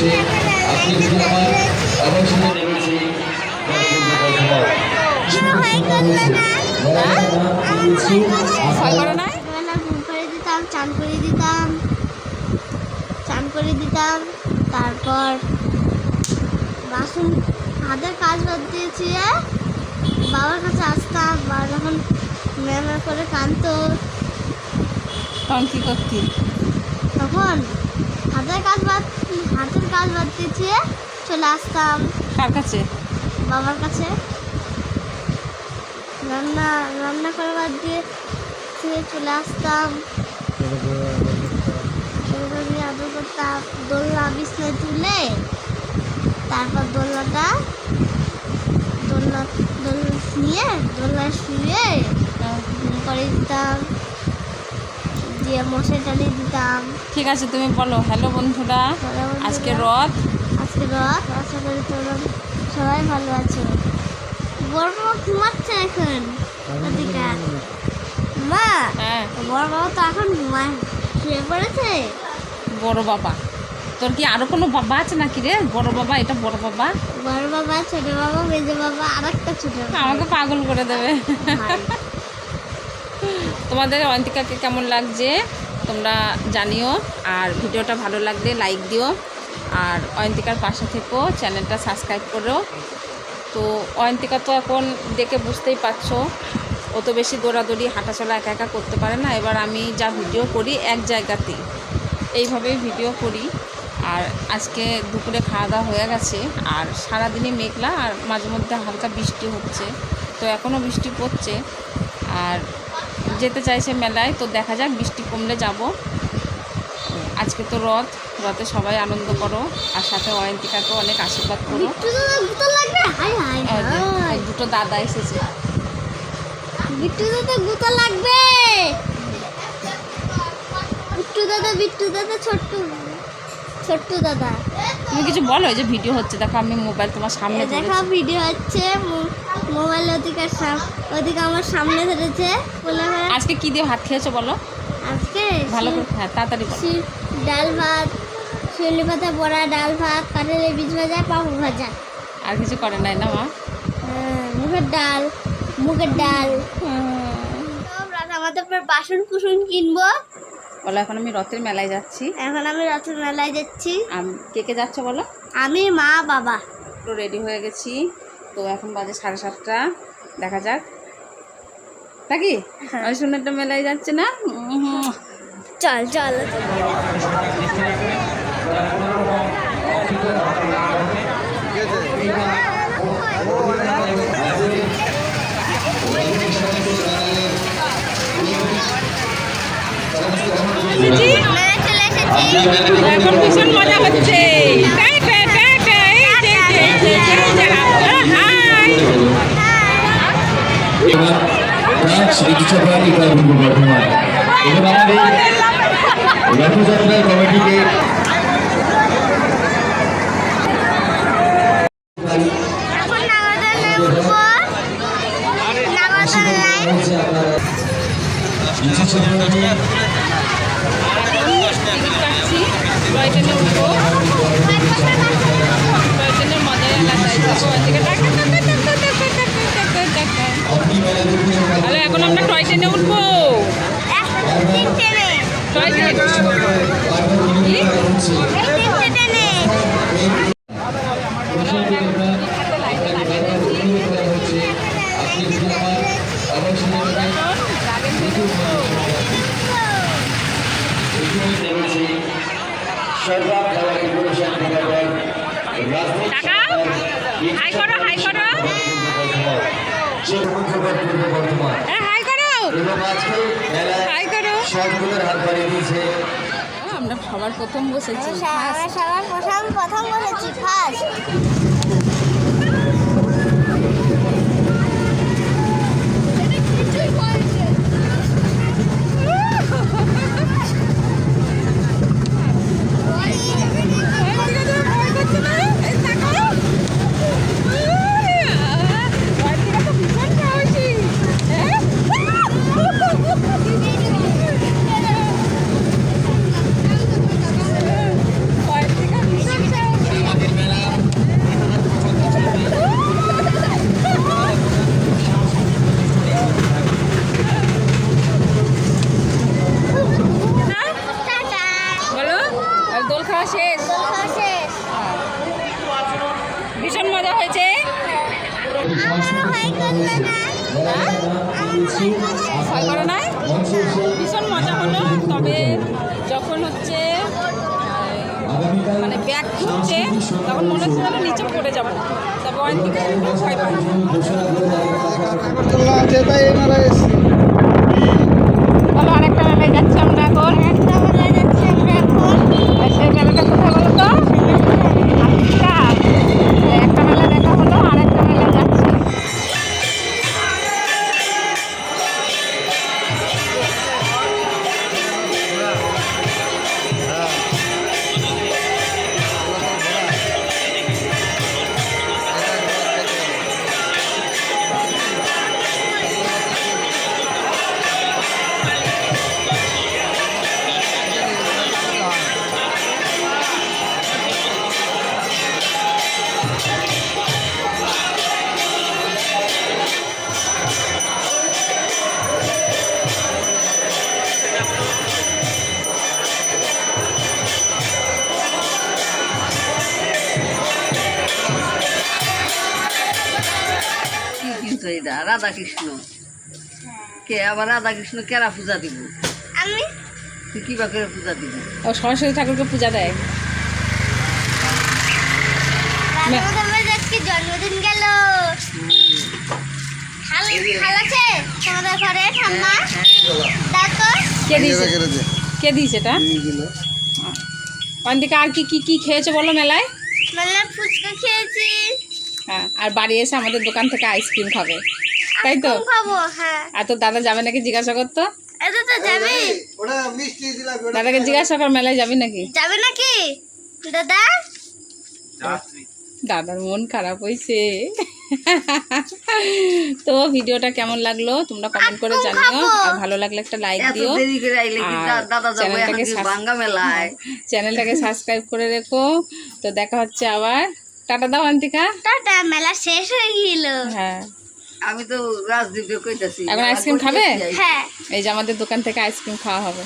রয়েছে আজকে শুধু আমার অবসরে রয়েছে করে দিতাম চান করে দিতাম। চান করে দিতাম তারপর বাসন হাতের কাজ বাদ দিয়েছি বাবার কাছে আসতাম বা যখন ম্যামা করে কানতো তখন কি করতি? তখন কাজ বাদ দিয়েছি চলে আসতাম। কার কাছে? বাবার কাছে। রান্না রান্না করে বাদ দিয়ে চলে আসতাম। আদর করতাম। দোলনা বিছনায় তুলে তারপর দোলনাটা দোলনা দোলনা নিয়ে দোলনায় শুয়ে ঘুম করে দিতাম। দিয়ে মশাই টানিয়ে দিতাম। ঠিক আছে তুমি বলো হ্যালো বন্ধুরা আজকে রথ? আজকে রথ আশা করি তোমরা সবাই ভালো আছো। বড় বাবা ঘুমাচ্ছে এখন ওদিকে মা হ্যাঁ। বড় বাবা তো এখন ঘুমায় শুয়ে পড়েছে? বড় বাবা। তোর কি আরও কোনো বাবা আছে নাকি রে? বড় বাবা এটা বড় বাবা? বড় বাবা ছোট বাবা মেজো বাবা আর একটা ছোট আমাকে পাগল করে দেবে। তোমাদের অন্তিকাকে কেমন লাগছে তোমরা জানিও। আর ভিডিওটা ভালো লাগলে লাইক দিও। আর অয়ন্তিকার পাশে থেকো, চ্যানেলটা সাবস্ক্রাইব করো। তো অয়ন্তিকা তো এখন দেখে বুঝতেই পারছ অত বেশি দৌড়াদৌড়ি, হাঁটাচলা একা একা করতে পারে না। এবার আমি যা ভিডিও করি এক জায়গাতেই এইভাবেই ভিডিও করি। আর আজকে দুপুরে খাওয়া দাওয়া হয়ে গেছে, আর সারাদিনই মেঘলা, আর মাঝে মধ্যে হালকা বৃষ্টি হচ্ছে। তো এখনও বৃষ্টি পড়ছে, আর যেতে চাইছে মেলায় তো দেখা যাক বৃষ্টি কমলে যাব। আজকে তো রথ রথে সবাই আনন্দ করো আর সাথে অয়ন্তিকাকে অনেক আশীর্বাদ করো। দুটো দাদা এসেছে। বিট্টু দাদা গুতো লাগবে? বিট্টু দাদা বিট্টু দাদা ছোট্ট ছোট্ট দাদা। তুমি কিছু বলো যে ভিডিও হচ্ছে দেখো আমি মোবাইল তোমার সামনে দেখো ভিডিও হচ্ছে মোবাইল সাম- ওদিকে আমার সামনে ধরেছে হ্যাঁ, আজকে কি দিয়ে ভাত খেয়েছো বলো? আজকে ভালো করে হ্যাঁ তাড়াতাড়ি ডাল ভাত শিউলি পাতা বড়া ডাল ভাত কাঁঠালের বীজ ভাজা পাপড় ভাজা। আর কিছু করে নাই না মা? হ্যাঁ, মুগের ডাল মুগের ডাল। আমাদের বাসন কুসুন কিনবো। বলো এখন আমি রথের মেলায় যাচ্ছি। এখন আমি রথের মেলায় যাচ্ছি। কে কে যাচ্ছ বলো? আমি মা বাবা। পুরো রেডি হয়ে গেছি। তো এখন বাজে সাড়ে সাতটা। দেখা যাক। নাকি? হ্যাঁ। আমি শুনে একটা মেলায় যাচ্ছে না। চল চল। মেলায় এখন ভীষণ মজা হচ্ছে। রথযাত্রা কমিটিকে আপনারা হ্যালো এখন আমরা টয় ট্রেনে উঠবো। Toy train. হাই করো হাই করো হাই করো হাই করো আমরা সবার প্রথম বসেছি সবার প্রথম প্রথম বলেছি ফার্স্ট ভীষণ শেষ দোল খাওয়া শেষ ভীষণ মজা হয়েছে? ভয় না হ্যাঁ? ভীষণ মজা হলো তবে যখন হচ্ছে মানে ব্যাগ খুঁজছে তখন মনে হচ্ছে যেন নিচে পড়ে যাব। তবে একটু ভয় বলো আরেকটা মেলায় যাচ্ছি আমরা এখন। একটা মেলায় যাচ্ছি আমরা এখন। সেই মেলাটা কোথায় বলো? এটা রাধা কৃষ্ণ কে? আবার রাধা কৃষ্ণ কেরা পূজা দিব? আমি। তুই কিবা করে পূজা দিব? ও সরস্বতী ঠাকুরকে পূজা দেয়। জন্মদিন গেল? তোমাদের ঘরে ঠাম্মা? কে দিয়েছে? কে দিয়েছে এটা? দিল অন্তিকা আর কি কি কি খেয়েছো বলো মেলায়? মানে ফুচকা খেয়েছি। হ্যাঁ আর বাড়ি এসে আমাদের দোকান থেকে আইসক্রিম খাবে। তাই তো? খাব হ্যাঁ। আর তোর দাদা যাবে নাকি জিজ্ঞাসা করতো? এটা তো যাবে। ওটা মিষ্টি দিলাম দাদাকে জিজ্ঞাসা কর মেলায় যাবি নাকি? যাবে নাকি? দাদা? দাদার মন খারাপ হয়েছে তো ভিডিওটা কেমন লাগল? তোমরা কমেন্ট করে জানিও। আর ভালো লাগলে একটা লাইক এত দিও। দেরি করে আইলে কি দাদা যাব এখন চ্যানেলটাকে কি বাঙ্গা মেলায়? চ্যানেলটাকে সাবস্ক্রাইব করে রেখো। তো দেখা হচ্ছে আবার। টাটা দাও অন্তিকা টাটা মেলা শেষ হয়ে গেল। হ্যাঁ। আমি তো রাজদীপকে কইতাছি এখন আইসক্রিম খাবে? হ্যাঁ। এই যে আমাদের দোকান থেকে আইসক্রিম খাওয়া হবে।